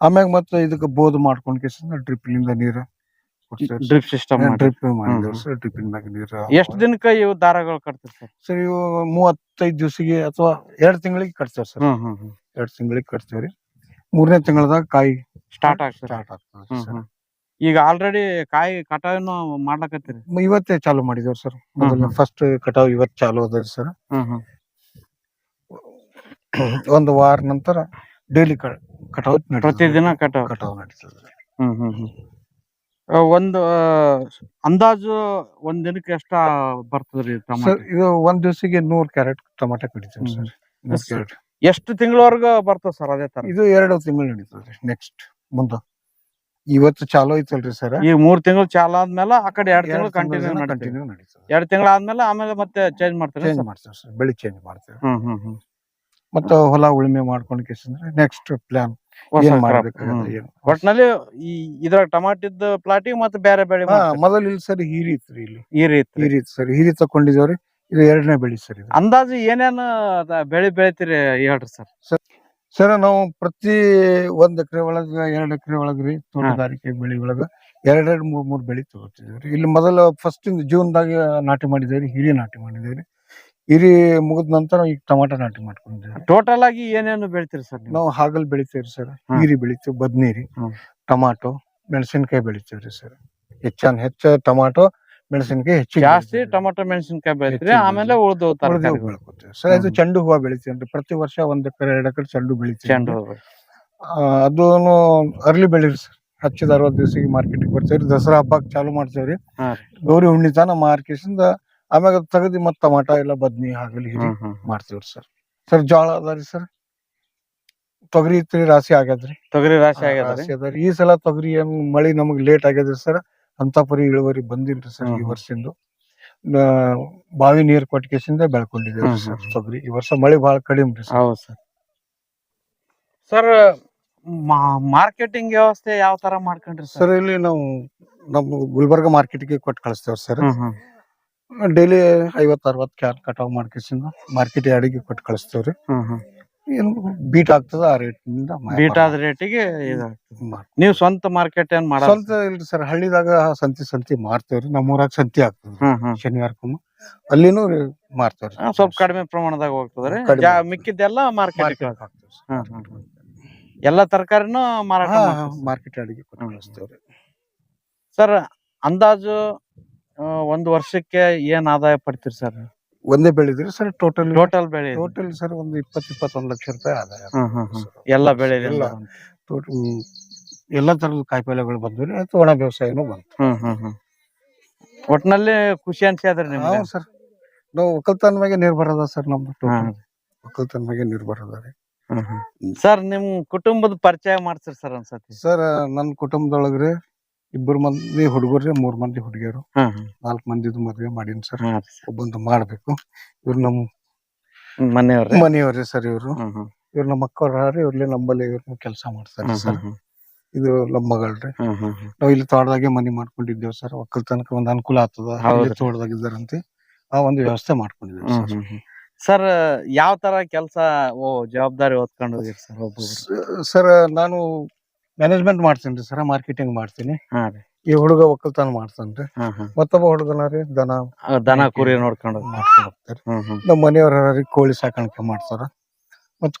Speaker 3: ಆಮ್ಯಾಗ ಮತ್ತೆ ಇದಕ್ಕೆ ಬೋದ್ ಮಾಡ್ಕೊಂಡ್ ಕೇಸಿಂದ ಡ್ರಿಪ್ಲಿಂದ ನೀರು
Speaker 2: ಡ್ರಿಪ್ ಸಿಸ್ಟಮ್
Speaker 3: ಡ್ರಿಪ್ ಮಾಡಿದೇವ್ರಿ
Speaker 2: ಹ್ಮ್.
Speaker 3: ಸರ್ ಡ್ರಿಪ್ಪಿನ ಮ್ಯಾಗ ನೀರು
Speaker 2: ಎಷ್ಟು ದಿನಕ್ಕೆ ಇವು ದಾರಗಳು ಕಟ್ತೀರಿ ಸರ್?
Speaker 3: ಸರ್ ಇವು ಮೂವತ್ತೈದು ದಿವಸಿಗೆ ಅಥವಾ ಎರಡು ತಿಂಗಳಿಗೆ ಕಟ್ತೇವೆ ಸರ್. ಎರಡು ತಿಂಗಳಿಗೆ ಕಟ್ತೇವ್ರಿ ಮೂರನೇ ತಿಂಗಳದಾಗ ಕಾಯಿ
Speaker 2: ಸ್ಟಾರ್ಟ್ ಆಗ್ತದೆ.
Speaker 3: ಸ್ಟಾರ್ಟ್ ಆಗ್ತದೆ ಸರ್.
Speaker 2: ಈಗ ಆಲ್ರೆಡಿ ಕಾಯಿ ಕಟಾವನ್ನು ಮಾಡ್ಲಕತ್ತೀರಿ?
Speaker 3: ಇವತ್ತೇ ಚಾಲು ಮಾಡಿದೇವ್ರಿ ಸರ್. ಫಸ್ಟ್ ಕಟಾವ್ ಇವತ್ತು ಚಾಲು ಅದ ಸರ್. ಒಂದು ವಾರ ನಂತರ ಡೈಲಿ ಕಟಾವ್.
Speaker 2: ಪ್ರತಿದಿನ ಕಟಾವ್.
Speaker 3: ಕಟಾವ್ ನಡೀತದೆ.
Speaker 2: ಹ್ಮ್ ಹ್ಮ್ ಹ್ಮ್. ಒಂದು ಅಂದಾಜು ಒಂದ್ ದಿನಕ್ಕೆ ಎಷ್ಟ ಬರ್ತದ್ರಿ
Speaker 3: ಸರ್ ಇದು ಒಂದ್ ದಿವಸಿಗೆ ನೂರ್ ಕ್ಯಾರೆಟ್ ಟೊಮಾಟೊ ಕಡಿತೀವಿ ಸರ್ ನೂರ್
Speaker 2: ಎಸ್-
Speaker 3: ಕ್ಯಾರೆಟ್.
Speaker 2: ಎಷ್ಟು ತಿಂಗಳವರೆಗೂ ಬರ್ತದ ಸರ್ ಅದೇ ತರ?
Speaker 3: ಇದು ಎರಡು ತಿಂಗಳು ನಡೀತದ್ರಿ ನೆಕ್ಸ್ಟ್ ಮುಂದ. ಇವತ್ತು ಚಾಲು ಐತಲ್ರಿ ಸರ್.
Speaker 2: ಈ ಮೂರ್ ತಿಂಗಳು ಚಾಲ ಆದ್ಮೇಲೆ ಆ ಕಡೆ ಎರಡ್ ತಿಂಗಳು ಕಂಟಿನ್ಯೂ
Speaker 3: ಕಂಟಿನ್ಯೂ ನಡೀತದೆ.
Speaker 2: ಎರಡ್ ತಿಂಗಳು ಆದ್ಮೇಲೆ ಆಮೇಲೆ ಮತ್ತೆ ಚೇಂಜ್ ಮಾಡ್ತೀವಿ
Speaker 3: ಚೇಂಜ್ ಮಾಡ್ತೇವೆ ಸರ್ ಬೆಳಿ ಚೇಂಜ್ ಮಾಡ್ತೇವೆ.
Speaker 2: ಹ್ಮ್ ಹ್ಮ್ ಹ್ಮ್.
Speaker 3: ಮತ್ತೆ ಹೊಲ ಉಳುಮೆ ಮಾಡ್ಕೊಂಡ್ ಕೇಸಂದ್ರೆ ನೆಕ್ಸ್ಟ್ ಪ್ಲಾನ್
Speaker 2: ಹೊಸ
Speaker 3: ಏನ್
Speaker 2: crop.
Speaker 3: ಮಾಡ್ಬೇಕಾಗತ್ತೆ
Speaker 2: ಹ್ಮ್.
Speaker 3: ಏನು
Speaker 2: ಒಟ್ನಲ್ಲಿ ಈ ಇದ್ರಾಗ ಟಮಾಟಿದ್ ಪ್ಲಾಟಿ ಮತ್ತ ಬೇರೆ ಬೆಳೆ
Speaker 3: ಹಾ
Speaker 2: ಮಾಡ್ತೀರಿ.
Speaker 3: ಮೊದಲು ಇಲ್ಲಿ ಸರಿ ಹೀರಿ ಇತ್ರಿ ಇಲ್ಲಿ.
Speaker 2: ಈ ರೀತಿ
Speaker 3: ಹೀರಿ ಇತ್ತು ಸರ್. ಹೀರಿ ಇದು ಎರಡನೇ ಬೆಳಿ ಸರ್ ಇದು.
Speaker 2: ಅಂದಾಜು ಏನೇನು ಅದ ಬೆಳೆ ಬೆಳಿತೀರಿ ಹೇಳ್ರಿ ಸರ್?
Speaker 3: ಸರ್ ನಾವು ಪ್ರತಿ ಒಂದ್ ಎಕರೆ ಒಳಗ ಎರಡ್ ಎಕರೆ ಒಳಗ್ರಿ ತೋಟಗಾರಿಕೆ ಬೆಳಿ ಒಳಗ ಎರಡೆರಡು ಮೂರ್ ಮೂರ್ ಬೆಳಿ ತಗೋತಿದ್ವಿ ಇಲ್ಲಿ ಮೊದಲ ಫಸ್ಟ್ ಜೂನ್ ದಾಗ ನಾಟಿ ಮಾಡಿದೇವ್ರಿ ಹಿರಿ ನಾಟಿ ಮಾಡಿದೇವ್ರಿ. ಹಿರಿ ಮುಗಿದ ನಂತರ ಈಗ ಟಮಾಟ ನಾಟಿ ಮಾಡ್ಕೊಂಡಿದ್ದೀವಿ.
Speaker 2: ಟೋಟಲ್ ಆಗಿ ಏನೇನು ಬೆಳಿತೀರಿ ಸರ್ ನೀವು?
Speaker 3: ನಾವು ಹಾಗಲ್ ಬೆಳಿತೀವಿ ಸರ್.
Speaker 2: ಈರಿ
Speaker 3: ಹೀರಿ ಬೆಳಿತೀವಿ ಬದ್ನೀರಿ
Speaker 2: ಹ್ಮ್.
Speaker 3: ಮೆಣಸಿನ್ಕಾಯಿ ಮೆಣಸಿನಕಾಯಿ ಬೆಳಿತೇವ್ರಿ ಸರ್. ಹೆಚ್ಚಾನ್ ಹೆಚ್ಚ ಟೊಮಾಟೊ ಮೆಣಸಿನಕಾಯಿ ಹೆಚ್ಚು
Speaker 2: ಜಾಸ್ತಿ
Speaker 3: ಟೊಮಾಟೊ
Speaker 2: ಟೊಮೊಟೊ ಮೆಣಸಿನ್ಕಾಯಿ ಬೆಳಿತೀರಿ
Speaker 3: ಹೆಚ್ಚಿಗೆ
Speaker 2: ಆಮೇಲೆ ಉಳ್ದು ತರಕಾರಿ
Speaker 3: ಬೆಳ್ಕೊತೇವೆ ಸರ್. ಇದು
Speaker 2: ಹ್ಮ್.
Speaker 3: ಚೆಂಡು ಹೂವ ಬೆಳಿತೀವಿ ಪ್ರತಿ ವರ್ಷ ಒಂದ್ ಎಕರೆ ಎರಡ್ ಎಕರೆ ಚೆಂಡು ಬೆಳಿತೀವಿ.
Speaker 2: ಚೆಂಡು ಹೂವು.
Speaker 3: ಅದೂನು ಅರ್ಲಿ ಬೆಳಿರಿ ಸರ್. ಹಚ್ಚಿದ ಅರವತ್ತು ದಿವಸಿಗೆ ಮಾರ್ಕೆಟಿಗೆ ಬರ್ತೇವ್ರಿ ದಸರಾ ಹಬ್ಬಕ್ಕೆ ಚಾಲು ಮಾಡ್ತೇವ್ರಿ
Speaker 2: ಹಾ.
Speaker 3: ಗೌರಿ ಹುಣ್ಣಿತನ ಮಾರ್ಕೆಟ್ ಮಾರ್ಕೆಸಿಂದ ಆಮ್ಯಾಗ ತೆಗದಿ ಮತ್ತ ಟಮಾಟ ಎಲ್ಲ ಬದ್ನಿ ಹಾಗಲಿ ಹಿರಿ. ಮಾಡ್ತೇವ್ರಿ ಸರ್. ಸರ್ ಜೋಳ ಅದಾರಿ ಸರ್? ತೊಗರಿ ಇತ್ರಿ ರಾಶಿ ಆಗ್ಯದ್ರಿ.
Speaker 2: ತೊಗರಿ ರಾಶಿ
Speaker 3: ಆ, ರಾಶಿ ಅದಾರಿ ಈ ಸಲ ತೊಗರಿ ಏನ್ ಮಳಿ ನಮಗ್ ಲೇಟ್ ಆಗ್ಯದ್ರಿ ಸರ್? ಅಂತ ಪರಿ ಇಳುವರಿ ಬಂದಿಲ್ರಿ ಸರ್ ಈ
Speaker 2: ಹ್ಮ್.
Speaker 3: ವರ್ಷದಿಂದ ಬಾವಿ ನೀರ್ ಕೊಟ್ಟಿಗೆಸಿಂದ ಬೆಳ್ಕೊಂಡಿದ್ದೇವ್ರಿ
Speaker 2: ಹ್ಮ್,
Speaker 3: ಸರ್
Speaker 2: ಹ್ಮ್.
Speaker 3: ತೊಗರಿ. ಈ ವರ್ಷ ಮಳಿ ಬಹಳ ಕಡಿಮೆ ರೀ ಸರ್.
Speaker 2: ಹೌದು ಸರ್. ಸರ್ ಮಾರ್ಕೆಟಿಂಗ್ ವ್ಯವಸ್ಥೆ ಯಾವ ತರ ಮಾಡ್ಕೊಂಡ್ರಿ ಸರ್?
Speaker 3: ಸರ್ ಇಲ್ಲಿ ನಾವು ನಮ್ಮ ಗುಲ್ಬರ್ಗ ಮಾರ್ಕೆಟ್ಗೆ ಕೊಟ್ಟು ಕಳಿಸ್ತೇವ್ರಿ ಸರ್.
Speaker 2: ಹ್ಮ್ ಹ್ಮ್.
Speaker 3: ಡೈಲಿ ಐವತ್ ಅರವತ್ ಕ್ಯಾನ್ ಕಟಾವ್ ಮಾಡ್ಕೇಸಿಂದ ಮಾರ್ಕೆಟ್ ಯಾರ್ಡಿಗೆ ಕೊಟ್ಟು ಕಳಿಸ್ತೇವ್ರಿ.
Speaker 2: ಹ್ಮ್ ಹ್ಮ್.
Speaker 3: ಏನು ಬೀಟ್ ಆಗ್ತದ ಆ ರೇಟ್
Speaker 2: ಬೀಟ್ ಆದ ರೇಟಿಗೆ ಇದಾಗ್ತದೆ. ನೀವು ಸ್ವಂತ ಮಾರ್ಕೆಟ್ ಏನ್ ಮಾಡ
Speaker 3: ಸ್ವಂತ ಇಲ್ರಿ ಸರ್ ಹಳ್ಳಿದಾಗ ಸಂತಿ ಸಂತಿ ಮಾರ್ತೇವ್ರಿ. ನಮ್ಮೂರಾಗ ಸಂತಿ ಆಗ್ತದ.
Speaker 2: ಹ್ಮ್ ಹ್ಮ್.
Speaker 3: ಶನಿವಾರಕ್ಕೊಮ್ಮ. ಅಲ್ಲಿನೂ ಮಾರ್ತೇವ್ರಿ.
Speaker 2: ಆ, ಸ್ವಲ್ಪ ಕಡಿಮೆ ಪ್ರಮಾಣದಾಗ ಹೋಗ್ತದ್ರಿ
Speaker 3: ಕಡಿಮೆ
Speaker 2: ಜಾ-. ಮಿಕ್ಕಿದ್ದೆಲ್ಲ ಮಾರ್ಕೆಟ್
Speaker 3: ಹಾಕ್ತೇವ್ರಿ.
Speaker 2: ಎಲ್ಲಾ ತರಕಾರಿನೂ ಮಾರಾಟ
Speaker 3: ಹಾ, ಮಾರ್ಕೆಟ್ ಯಾರ್ಡಿಗೆ ಕೊಟ್ಟು
Speaker 2: ಹ್ಮ್.
Speaker 3: ಕಳಿಸ್ತೇವ್ರಿ.
Speaker 2: ಸರ್ ಅಂದಾಜು ಒಂದ್ ವರ್ಷಕ್ಕೆ ಏನ್ ಆದಾಯ ಪಡ್ತೀರಿ ಸರ್?
Speaker 3: ಒಂದೇ ಬೆಳೆದಿರಿ ಸರ್ ಟೋಟಲ್
Speaker 2: ಟೋಟಲ್ ಬೆಳೆ
Speaker 3: ಟೋಟಲ್ ಸರ್ ಒಂದು ಇಪ್ಪತ್ ಇಪ್ಪತ್ತೊಂದ್ ಲಕ್ಷ ರೂಪಾಯಿ ಆದಾಯ.
Speaker 2: ಎಲ್ಲ ಬೆಳೆ
Speaker 3: ಎಲ್ಲ ಟೋಟಲ್ ಎಲ್ಲ ತರದ ಕಾಯಿಪಲ್ಯಗಳು ಬಂದ್ವಿ ಅಥವಾ ಒಣ ವ್ಯವಸಾಯನೂ ಬಂತು.
Speaker 2: ಒಟ್ನಲ್ಲಿ ಖುಷಿ ಅನ್ಸಿ ನಿಮ್ಗೆ?
Speaker 3: ಸರ್. ನಾವು ಒಕ್ಕಲ್ತನ ಮ್ಯಾಗೆ ನಿರ್ಭರ ಅದ ಸರ್ ನಮ್ದು ಟೋಟಲ್ ಒಕ್ಕಲ್ತನ ಮ್ಯಾಗೆ ನಿರ್ಭರ ಅದ ರೀ.
Speaker 2: ಸರ್ ನಿಮ್ ಕುಟುಂಬದ ಪರಿಚಯ ಮಾಡ್ತೀರಿ ಸರ್ ಒಂದ್ಸತಿ.
Speaker 3: ಸರ್ ನನ್ನ ಕುಟುಂಬದೊಳಗ್ರಿ ಇಬ್ಬರು ಮಂದಿ ಹುಡುಗರು ಮೂರ್ ಮಂದಿ ಹುಡುಗಿಯರು. ನಾಲ್ಕ್ ಮಂದಿದು ಮದ್ವೆ ಮಾಡೀನಿ ಸರ್. ಒಬ್ಬಂದು ಮಾಡ್ಬೇಕು. ಇವ್ರು ನಮ್ಮ
Speaker 2: ಮನೆಯವ್ರ?
Speaker 3: ಮನೆಯವ್ರಿ ಸರ್ ಇವ್ರು. ಇವ್ರ ನಮ್ ನಮ್ಮ ಅಕ್ಕವ್ರಿ ಇವ್ರಲ್ಲಿ ನಮ್ಮಲ್ಲಿ ಇವ್ರು ಕೆಲಸ ಮಾಡ್ತಾರೆ ಸರ್. ಇದು ನಮ್ಮ ಮಗಳ್ರಿ. ನಾವ್ ಇಲ್ಲಿ ತೋಟದಾಗೆ ಮನಿ ಮಾಡ್ಕೊಂಡಿದ್ದೇವ್ ಸರ್. ಒಕ್ಕಲ್ತನಕ ಒಂದ್ ಅನುಕೂಲ ಆಗ್ತದ ತೋಟದಾಗ ಇದ್ದಾರಂತೆ ಆ ಒಂದು ವ್ಯವಸ್ಥೆ ಮಾಡ್ಕೊಂಡಿದ್ದೇವೆ ಸರ್.
Speaker 2: ಸರ್ ಯಾವ ತರ ಕೆಲಸ ಓ ಜವಾಬ್ದಾರಿ ಓದ್ಕೊಂಡು ಹೋಗಿರಿ ಸರ್
Speaker 3: ಸರ್ ನಾನು ಮ್ಯಾನೇಜ್ಮೆಂಟ್ ಮಾಡ್ತೀನಿ ರೀ ಸರ ಮಾರ್ಕೆಟಿಂಗ್ ಮಾಡ್ತೀನಿ. ಈ ಹುಡುಗ ಒಕ್ಕಲ್ತನ ಮಾಡ್ತಾನ್ರಿ ಮತ್ತೊಬ್ಬ ಹುಡುಗನ ದನ.
Speaker 2: ದನ ಕುರಿ ನೋಡ್ಕೊಂಡು
Speaker 3: ಮಾಡ್ಕೊಂಡು ಹೋಗ್ತಾರೆ. ನಮ್ಮ ಮನೆಯವರ ಕೋಳಿ ಸಾಕಾಣಿಕೆ ಮಾಡ್ತಾರ ಮತ್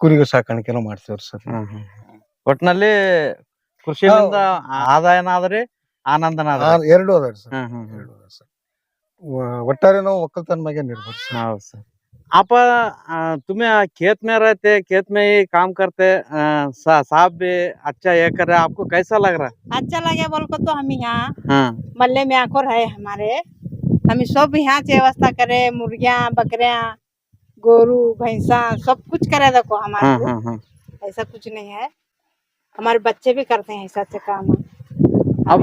Speaker 3: ಕುರಿ ಸಾಕಾಣಿಕೆನೂ ಮಾಡ್ತೇವ್ರಿ ಸರ್.
Speaker 2: ಒಟ್ನಲ್ಲಿ ಕೃಷಿಯಿಂದ ಆದಾಯನ ಆದ್ರಿ
Speaker 3: ಆನಂದನ ಎರಡು ಅದಾರಿ ಸರ್. ಒಟ್ಟಾರೆ ನಾವು ಒಕ್ಕಲ್ತನ ಮ್ಯಾಗೆ ನಿರ್ಭರ ಸರ್
Speaker 2: ಸರ್. आप तुम्हें खेत में रहते खेत में ही काम करते सा, साहब भी अच्छा ये कर रहे आपको कैसा लग रहा है
Speaker 1: अच्छा लगे बोल को तो हम यहाँ
Speaker 2: हाँ
Speaker 1: मल्ले में आकोर है हमारे हम सब यहाँ से व्यवस्था करे मुर्गिया बकरिया गोरू भैंसा सब कुछ करे देखो हमारे
Speaker 2: हाँ हाँ हाँ
Speaker 1: ऐसा कुछ नहीं है हमारे बच्चे भी करते हैं ऐसा अच्छा काम
Speaker 2: अब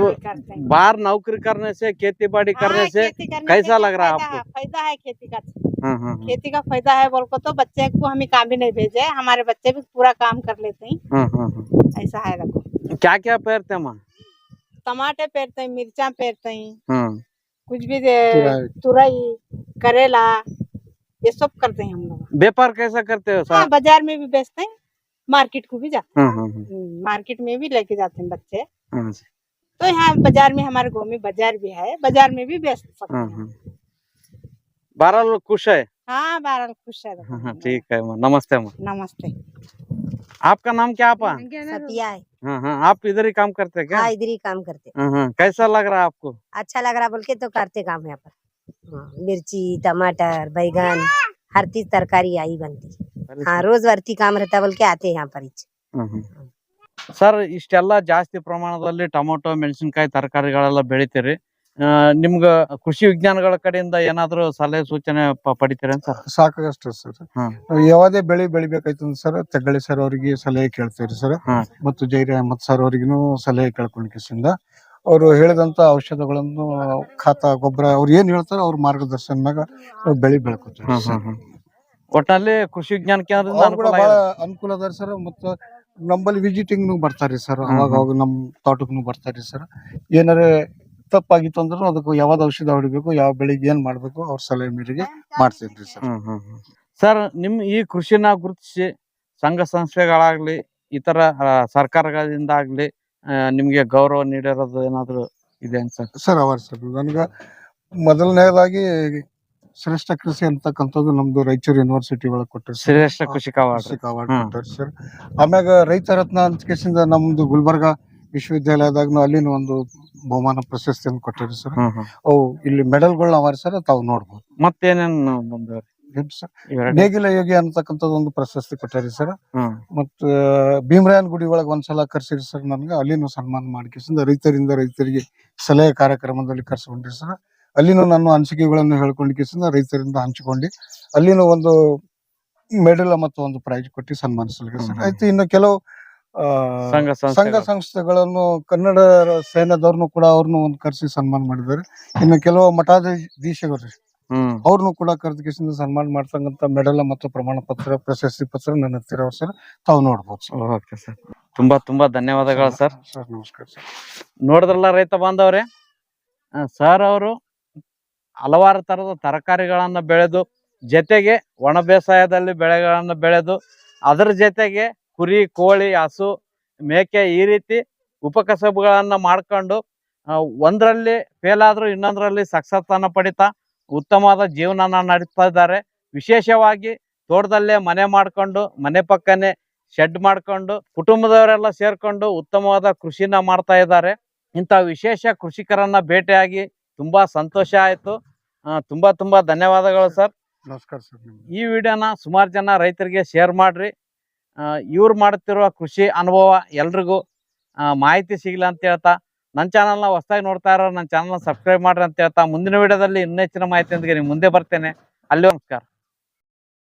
Speaker 2: बाहर नौकरी करने से खेती बाड़ी करने
Speaker 1: हाँ,
Speaker 2: से
Speaker 1: करने
Speaker 2: कैसा लग रहा है आपको?
Speaker 1: फ़ायदा है खेती का खेती का फ़ायदा है बोल को तो बच्चे को हमें काम भी नहीं भेजे हमारे बच्चे भी पूरा काम कर लेते हैं। ऐसा है देखो
Speaker 2: क्या क्या पेरते हैं माँ?
Speaker 1: टमाटे पेरते हैं मिर्चा पेरते हैं कुछ भी दे-
Speaker 3: तुरई।
Speaker 1: करेला ये सब करते हैं हम लोग।
Speaker 2: व्यापार कैसा करते हो
Speaker 1: हाँ बाज़ार में भी बेचते हैं मार्केट को भी जाते
Speaker 2: हाँ
Speaker 1: मार्केट में भी लेके जाते हैं बच्चे।
Speaker 2: हाँ
Speaker 1: तो यहाँ बाज़ार में हमारे गाँव में बाज़ार भी है बाज़ार में भी बेच सकते
Speaker 2: हाँ। बारह लोग खुश है
Speaker 1: हाँ बारह खुश है देखो
Speaker 2: हाँ हाँ
Speaker 1: हम लोग।
Speaker 2: ठीक है माँ नमस्ते माँ
Speaker 1: नमस्ते
Speaker 2: आपका नाम क्या आपा
Speaker 5: सतिया है
Speaker 2: हाँ हाँ आप इधर ही काम करते हैं क्या
Speaker 5: हाँ इधर ही काम करते
Speaker 2: हाँ हाँ कैसा लग रहा है आपको
Speaker 5: अच्छा लग रहा बोल के तो करते काम यहाँ पर हाँ, मिर्ची टमाटर बैगन हर चीज तरकारी आई बनती हाँ रोज वर्ती काम रहता बोल के आते हैं यहाँ पर ही।
Speaker 2: ಹ್ಮ್ ಹ್ಮ್. ಸರ್ ಇಷ್ಟೆಲ್ಲ ಜಾಸ್ತಿ ಪ್ರಮಾಣದಲ್ಲಿ ಟೊಮೊಟೊ ಮೆಣಸಿನಕಾಯಿ ತರಕಾರಿಗಳೆಲ್ಲ ಬೆಳಿತೀರಿ ಆ, ನಿಮ್ಗ ಕೃಷಿ ವಿಜ್ಞಾನಗಳ ಕಡೆಯಿಂದ ಏನಾದ್ರು ಸಲಹೆ ಸೂಚನೆ ಪಡಿತೀರ ಸಾಕಷ್ಟು ಸರ್
Speaker 3: ಸಾಕಾಗಷ್ಟು ಸರ್
Speaker 2: ಹ್ಮ್.
Speaker 3: ಯಾವುದೇ ಬೆಳೆ ಬೆಳಿಬೇಕಾಯ್ತು ಸರ್ ತೆಗಳಿ ಸರ್ ಅವರಿಗೆ ಸಲಹೆ ಕೇಳ್ತೇವ್ರಿ ಸರ್
Speaker 2: ಹ್ಮ್.
Speaker 3: ಮತ್ತು ಜೈರಿ ಅಹಮದ್ ಸರ್ ಅವರಿಗೂ ಸಲಹೆ ಕೇಳ್ಕೊಂಡಿಸಿಂದ ಅವರು ಹೇಳಿದಂತ ಔಷಧಗಳನ್ನು ಖಾತ ಗೊಬ್ಬರ ಅವ್ರು ಏನ್ ಹೇಳ್ತಾರೋ ಅವ್ರ ಮಾರ್ಗದರ್ಶನ ಮ್ಯಾಗ ನಾವ್ ಬೆಳಿ ಬೆಳ್ಕೊತೀವಿ.
Speaker 2: ಒಟ್ನಲ್ಲಿ ಕೃಷಿ ವಿಜ್ಞಾನ ಕೇಂದ್ರದಿಂದ
Speaker 3: ಅವ್ರು ಕೂಡ
Speaker 2: ಅನುಕೂಲ
Speaker 3: ಬಹಳ. ಅನುಕೂಲ ಅದಾರ ಸರ್ ಮತ್ತು ನಮ್ಮಲ್ಲಿ ವಿಸಿಟಿಂಗ್ ಬರ್ತಾರ್ರಿ ಸರ್ ಅವಾಗ. ಅವಾಗ ನಮ್ ತೋಟಕ್ಕೂ ಬರ್ತಾರ್ರಿ ಸರ್ ಏನಾರ ತಪ್ಪಾಗಿತ್ತು ಅಂದ್ರೂ ಅದಕ್ಕೆ ಯಾವ್ದು ಔಷಧ ಹೊಡಿಬೇಕು ಯಾವ ಬೆಳಿಗ್ಗೆ ಏನ್ ಮಾಡ್ಬೇಕು ಅವ್ರ ಸಲಹೆ ಮೇರೆಗೆ ಮಾಡ್ತೇನ್ರಿ ಸರ್.
Speaker 2: ಹ್ಮ್ ಹ್ಮ್ ಹ್ಮ್. ಸರ್ ನಿಮ್ ಈ ಕೃಷಿನ ಗುರುತಿಸಿ ಸಂಘ ಸಂಸ್ಥೆಗಳಾಗ್ಲಿ ಇತರ ಸರ್ಕಾರಗಳಿಂದ ಆಗ್ಲಿ ಆ, ನಿಮ್ಗೆ ಗೌರವ ನೀಡಿರೋದು ಏನಾದ್ರು ಇದೆ ಅಂತ ಸರ್?
Speaker 3: ಸರ್ ಅವರ್ ಸರ್ ನನ್ಗ ಮೊದಲನೇದಾಗಿ ಶ್ರೇಷ್ಠ ಕೃಷಿ ಅಂತಕ್ಕಂಥದ್ದು ನಮ್ದು ರಾಯಚೂರು ಯೂನಿವರ್ಸಿಟಿ ಒಳಗೆ ಕೊಟ್ಟರು ಸರ್.
Speaker 2: ಶ್ರೇಷ್ಠ ಕೃಷಿ ಅವಾರ್ಡ್
Speaker 3: ಕೃಷಿಕ ಅವಾರ್ಡ್
Speaker 2: ಹ್ಮ್.
Speaker 3: ಕೊಟ್ಟರು ಸರ್. ಆಮ್ಯಾಗ ರೈತ ರತ್ನ ಅಂತ ಕೇಸಿಂದ ನಮ್ದು ಗುಲ್ಬರ್ಗ ವಿಶ್ವವಿದ್ಯಾಲಯದಾಗ ಅಲ್ಲಿನ ಒಂದು ಬಹುಮಾನ ಪ್ರಶಸ್ತಿಯನ್ನು ಕೊಟ್ಟಿರಿ ಸರ್.
Speaker 2: ಹ್ಮ್ ಹ್ಮ್.
Speaker 3: ಅವು ಇಲ್ಲಿ ಮೆಡಲ್ಗಳನ್ನ ಅವಾರ ಸರ್ ತಾವು ನೋಡ್ಬೋದು.
Speaker 2: ಮತ್ತೇನೇನು ಬಂದವ್ರಿ
Speaker 3: ಏನ್ ಸರ್?
Speaker 2: ಇವೆರಡು?
Speaker 3: ನೇಗಿಲ ಯೋಗಿ ಅಂತಕ್ಕಂಥದ್ದು ಒಂದು ಪ್ರಶಸ್ತಿ ಕೊಟ್ಟಾರಿ ಸರ್.
Speaker 2: ಹ್ಮ್.
Speaker 3: ಮತ್ತ ಭೀಮರಾಯನ್ ಗುಡಿ ಒಳಗೆ ಒಂದ್ಸಲ ಕರ್ಸಿರಿ ಸರ್ ನನ್ಗೆ. ಅಲ್ಲಿನೂ ಸನ್ಮಾನ ಮಾಡಿಕೆಸಿಂದ ರೈತರಿಂದ ರೈತರಿಗೆ ಸಲಹೆ ಕಾರ್ಯಕ್ರಮದಲ್ಲಿ ಕರ್ಸ್ಕೊಂಡ್ರಿ ಸರ್. ಅಲ್ಲಿನೂ ನನ್ನ ಅನಿಸಿಕೆಗಳನ್ನು ಹೇಳ್ಕೊಂಡಿಕೆಸಿಂದ ರೈತರಿಂದ ಹಂಚಿಕೊಂಡು ಅಲ್ಲಿನೂ ಒಂದು ಮೆಡಲ್ ಮತ್ತು ಒಂದು ಪ್ರೈಜ್ ಕೊಟ್ಟು ಸನ್ಮಾನಿಸಲಿಕ್ಕೆ ಸರ್. ಆಯ್ತು ಇನ್ನು ಕೆಲವು
Speaker 2: ಸಂಘ
Speaker 3: ಸಂಘ
Speaker 2: ಸಂಸ್ಥೆಗಳು.
Speaker 3: ಸಂಸ್ಥೆಗಳನ್ನು ಕನ್ನಡ ಸೈನ್ಯದವ್ರನ್ನು ಕೂಡ ಅವ್ರನ್ನು ಒಂದು ಕರೆಸಿ ಸನ್ಮಾನ ಮಾಡಿದ್ದಾರೆ. ಇನ್ನು ಕೆಲವು ಮಠಾಧೀಶಗಳು ಅವ್ರನ್ನು ಕೂಡ ಕರೆದಕಿಸಿಂದ ಸನ್ಮಾನ ಮಾಡ್ತಕ್ಕಂಥ ಮೆಡಲ್ ಮತ್ತು ಪ್ರಮಾಣ ಪತ್ರ ಪ್ರಶಸ್ತಿ ಪತ್ರ ನನ್ನ ಹತ್ತಿರ ಸರ್. ತಾವು ನೋಡ್ಬೋದು ಸರ್.
Speaker 2: ತುಂಬಾ ತುಂಬಾ ಧನ್ಯವಾದಗಳು ಸರ್
Speaker 3: ಸರ್. ನಮಸ್ಕಾರ ಸರ್.
Speaker 2: ನೋಡಿದ್ರಲ್ಲ ರೈತ ಬಾಂಧವ್ರೆ? ಸರ್ ಅವರು ಹಲವಾರು ತರದ ತರಕಾರಿಗಳನ್ನ ಬೆಳೆದು ಜೊತೆಗೆ ಒಣ ಬೇಸಾಯದಲ್ಲಿ ಬೆಳೆಗಳನ್ನ ಬೆಳೆದು ಅದರ ಜೊತೆಗೆ ಕುರಿ ಕೋಳಿ ಹಸು ಮೇಕೆ ಈ ರೀತಿ ಉಪಕಸಬುಗಳನ್ನ ಮಾಡ್ಕೊಂಡು ಒಂದರಲ್ಲಿ ಫೇಲ್ ಆದ್ರೂ ಇನ್ನೊಂದ್ರಲ್ಲಿ ಸಕ್ಸಸ್ ಅನ್ನ ಪಡಿತಾ ಉತ್ತಮವಾದ ಜೀವನನ ನಡೆಸ್ತಾ ಇದ್ದಾರೆ. ವಿಶೇಷವಾಗಿ ತೋಟದಲ್ಲೇ ಮನೆ ಮಾಡ್ಕೊಂಡು ಮನೆ ಪಕ್ಕನೆ ಶೆಡ್ ಮಾಡ್ಕೊಂಡು ಕುಟುಂಬದವರೆಲ್ಲ ಸೇರ್ಕೊಂಡು ಉತ್ತಮವಾದ ಕೃಷಿನ ಮಾಡ್ತಾ ಇದ್ದಾರೆ. ಇಂಥ ವಿಶೇಷ ಕೃಷಿಕರನ್ನ ಭೇಟಿಯಾಗಿ ತುಂಬಾ ಸಂತೋಷ ಆಯಿತು. ತುಂಬಾ ತುಂಬಾ ಧನ್ಯವಾದಗಳು ಸರ್.
Speaker 3: ನಮಸ್ಕಾರ ಸರ್
Speaker 2: ಈ ವಿಡಿಯೋನ ಸುಮಾರು ಜನ ರೈತರಿಗೆ ಶೇರ್ ಮಾಡ್ರಿ. ಇವ್ರು ಮಾಡುತ್ತಿರುವ ಕೃಷಿ ಅನುಭವ ಎಲ್ರಿಗೂ ಮಾಹಿತಿ ಸಿಗಲಿ ಅಂತ ಹೇಳ್ತಾ ನನ್ನ ಚಾನಲ್ನ ಹೊಸದಾಗಿ ನೋಡ್ತಾ ಇರೋ ನನ್ನ ಚಾನಲ್ನ ಸಬ್ಸ್ಕ್ರೈಬ್ ಮಾಡ್ರಿ ಅಂತ ಹೇಳ್ತಾ, ಮುಂದಿನ ವಿಡಿಯೋದಲ್ಲಿ ಇನ್ನೂ ಹೆಚ್ಚಿನ ಮಾಹಿತಿಯೊಂದಿಗೆ ನಿಮ್ಮ ಮುಂದೆ ಬರ್ತೇನೆ. ಅಲ್ಲಿ ನಮಸ್ಕಾರ.